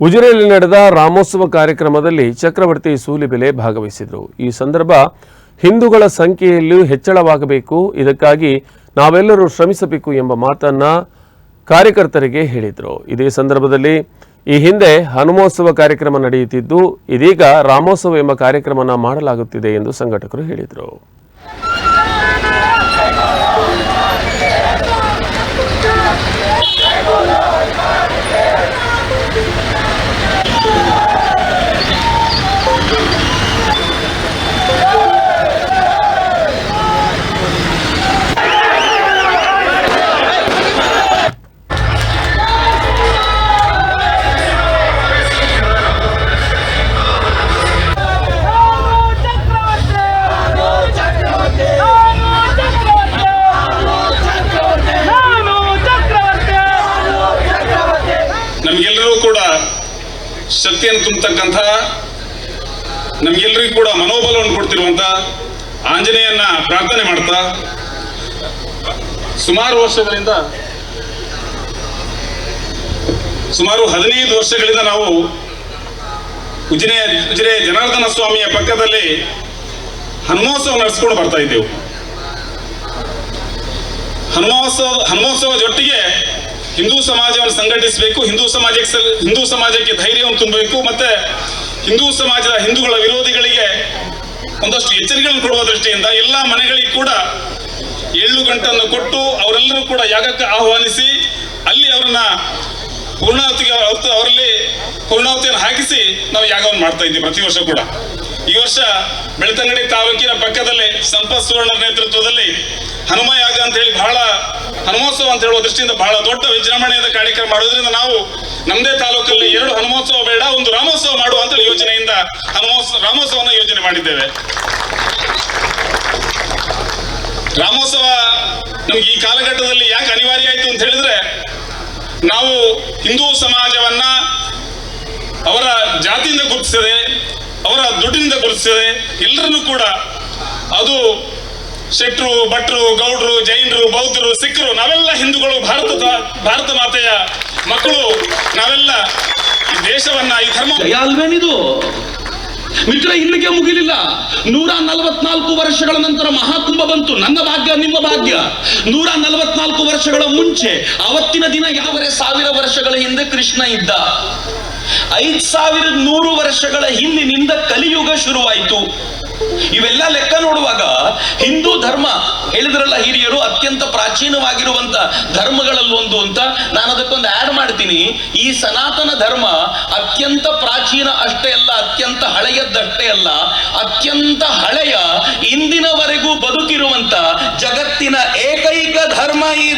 ಉಜಿರೆಯಲ್ಲಿ ನಡೆದ ರಾಮೋತ್ಸವ ಕಾರ್ಯಕ್ರಮದಲ್ಲಿ ಚಕ್ರವರ್ತಿ ಸೂಲಿಬೆಲೆ ಭಾಗವಹಿಸಿದರು. ಈ ಸಂದರ್ಭ ಹಿಂದೂಗಳ ಸಂಖ್ಯೆಯಲ್ಲೂ ಹೆಚ್ಚಳವಾಗಬೇಕು. ಇದಕ್ಕಾಗಿ ನಾವೆಲ್ಲರೂ ಶ್ರಮಿಸಬೇಕು ಎಂಬ ಮಾತನ್ನ ಕಾರ್ಯಕರ್ತರಿಗೆ ಹೇಳಿದರು. ಇದೇ ಸಂದರ್ಭದಲ್ಲಿ ಈ ಹಿಂದೆ ಹನುಮೋತ್ಸವ ಕಾರ್ಯಕ್ರಮ ನಡೆಯುತ್ತಿದ್ದು, ಇದೀಗ ರಾಮೋತ್ಸವ ಎಂಬ ಕಾರ್ಯಕ್ರಮನ ಮಾಡಲಾಗುತ್ತಿದೆ ಎಂದು ಸಂಘಟಕರು ಹೇಳಿದರು. ಕೂಡ ಶಕ್ತಿಯನ್ನು ತುಂಬತಕ್ಕಂಥ ನಮಗೆಲ್ಲರಿಗೂ ಕೂಡ ಮನೋಬಲವನ್ನು ಕೊಡ್ತಿರುವಂತ ಆಂಜನೇಯನ್ನ ಪ್ರಾರ್ಥನೆ ಮಾಡ್ತಾ ಸುಮಾರು ವರ್ಷಗಳಿಂದ ಸುಮಾರು ಹದಿನೈದು ವರ್ಷಗಳಿಂದ ನಾವು ಉಜಿರೆ ಉಜಿರೆ ಜನಾರ್ದನ ಸ್ವಾಮಿಯ ಪಕ್ಕದಲ್ಲಿ ಹನುಮೋತ್ಸವ ನಡೆಸ್ಕೊಂಡು ಬರ್ತಾ ಇದ್ದೆವು. ಹನುಮೋತ್ಸವ ಹನುಮೋತ್ಸವ ಜೊಟ್ಟಿಗೆ ಹಿಂದೂ ಸಮಾಜವನ್ನು ಸಂಘಟಿಸಬೇಕು, ಹಿಂದೂ ಸಮಾಜಕ್ಕೆ ಹಿಂದೂ ಸಮಾಜಕ್ಕೆ ಧೈರ್ಯವನ್ನು ತುಂಬಬೇಕು, ಮತ್ತೆ ಹಿಂದೂ ಸಮಾಜದ ಹಿಂದೂಗಳ ವಿರೋಧಿಗಳಿಗೆ ಒಂದಷ್ಟು ಎಚ್ಚರಿಕೆಗಳನ್ನು ಕೊಡುವ ದೃಷ್ಟಿಯಿಂದ ಎಲ್ಲ ಮನೆಗಳಿಗೆ ಕೂಡ ಏಳು ಗಂಟನ್ನು ಕೊಟ್ಟು ಅವರೆಲ್ಲರೂ ಕೂಡ ಯಾಗಕ್ಕೆ ಆಹ್ವಾನಿಸಿ, ಅಲ್ಲಿ ಅವರನ್ನ ಪೂರ್ಣಾವತಿಗೆ ಅವರಲ್ಲಿ ಪೂರ್ಣಾವತಿಯನ್ನು ಹಾಕಿಸಿ ನಾವು ಯಾಗವನ್ನು ಮಾಡ್ತಾ ಇದ್ದೀವಿ ಪ್ರತಿ ವರ್ಷ ಕೂಡ. ಈ ವರ್ಷ ಬೆಳ್ತಂಗಡಿ ತಾಲೂಕಿನ ಪಕ್ಕದಲ್ಲೇ ಸಂಪತ್ ಸುವರ್ಣ ನೇತೃತ್ವದಲ್ಲಿ ಹನುಮ ಯಾಗ ಅಂತ ಹೇಳಿ ಬಹಳ ಹನುಮೋತ್ಸವ ಅಂತ ಹೇಳುವ ದೃಷ್ಟಿಯಿಂದ ಬಹಳ ದೊಡ್ಡ ವಿಜೃಂಭಣೆಯಿಂದ ಕಾರ್ಯಕ್ರಮ ಮಾಡೋದ್ರಿಂದ ನಾವು ನಮ್ಮದೇ ತಾಲೂಕಲ್ಲಿ ಎರಡು ಹನುಮೋತ್ಸವ ಬೇಡ, ಒಂದು ರಾಮೋತ್ಸವ ಮಾಡುವ ಅಂತ ಯೋಜನೆಯಿಂದ ಹನುಮೋತ್ಸವ ರಾಮೋತ್ಸವನ ಯೋಜನೆ ಮಾಡಿದ್ದೇವೆ. ರಾಮೋತ್ಸವ ನಮ್ಗೆ ಈ ಕಾಲಘಟ್ಟದಲ್ಲಿ ಯಾಕೆ ಅನಿವಾರ್ಯ ಆಯಿತು ಅಂತ ಹೇಳಿದ್ರೆ, ನಾವು ಹಿಂದೂ ಸಮಾಜವನ್ನ ಅವರ ಜಾತಿಯಿಂದ ಗುರುತಿಸದೆ, ಅವರ ದುಡ್ಡಿನಿಂದ ಗುರುತಿಸದೆ, ಎಲ್ಲರನ್ನೂ ಕೂಡ ಅದು ಶೆಟ್ರು, ಭಟ್ರು, ಗೌಡ್ರು, ಜೈನರು, ಬೌದ್ಧರು ಸಿಖ್ರು ನಾವೆಲ್ಲ ಹಿಂದೂಗಳು ಭಾರತದ ಭಾರತ ಮಾತೆಯ ಮಕ್ಕಳು, ನಾವೆಲ್ಲ ಈ ದೇಶವನ್ನ, ಈ ಧರ್ಮ ಅಲ್ವೇನಿದು? ಮಿತ್ರ, ಇಲ್ಲಿಗೆ ಮುಗಿಲಿಲ್ಲ. ನೂರ ನಲವತ್ನಾಲ್ಕು ವರ್ಷಗಳ ನಂತರ ಮಹಾಕುಂಭ ಬಂತು. ನನ್ನ ಭಾಗ್ಯ, ನಿಮ್ಮ ಭಾಗ್ಯ. ನೂರ ನಲವತ್ನಾಲ್ಕು ವರ್ಷಗಳ ಮುಂಚೆ, ಅವತ್ತಿನ ದಿನ ಯಾವರೆ ಸಾವಿರ ವರ್ಷಗಳ ಹಿಂದೆ ಕೃಷ್ಣ ಇದ್ದ? ಐದ್ ಸಾವಿರದ ನೂರು ವರ್ಷಗಳ ಹಿಂದಿನಿಂದ ಕಲಿಯುಗ ಶುರುವಾಯಿತು. ಇವೆಲ್ಲ ಲೆಕ್ಕ ನೋಡುವಾಗ ಹಿಂದೂ ಧರ್ಮ ಹೇಳಿದ್ರಲ್ಲ ಹಿರಿಯರು ಅತ್ಯಂತ ಪ್ರಾಚೀನವಾಗಿರುವಂತ ಧರ್ಮಗಳಲ್ಲೊಂದು ಅಂತ. ನಾನು ಅದಕ್ಕೊಂದು ಆಡ್ ಮಾಡ್ತೀನಿ. ಈ ಸನಾತನ ಧರ್ಮ ಅತ್ಯಂತ ಪ್ರಾಚೀನ ಅಷ್ಟೇ ಅಲ್ಲ, ಅತ್ಯಂತ ಹಳೆಯದ್ದಷ್ಟೇ ಅಲ್ಲ, ಅತ್ಯಂತ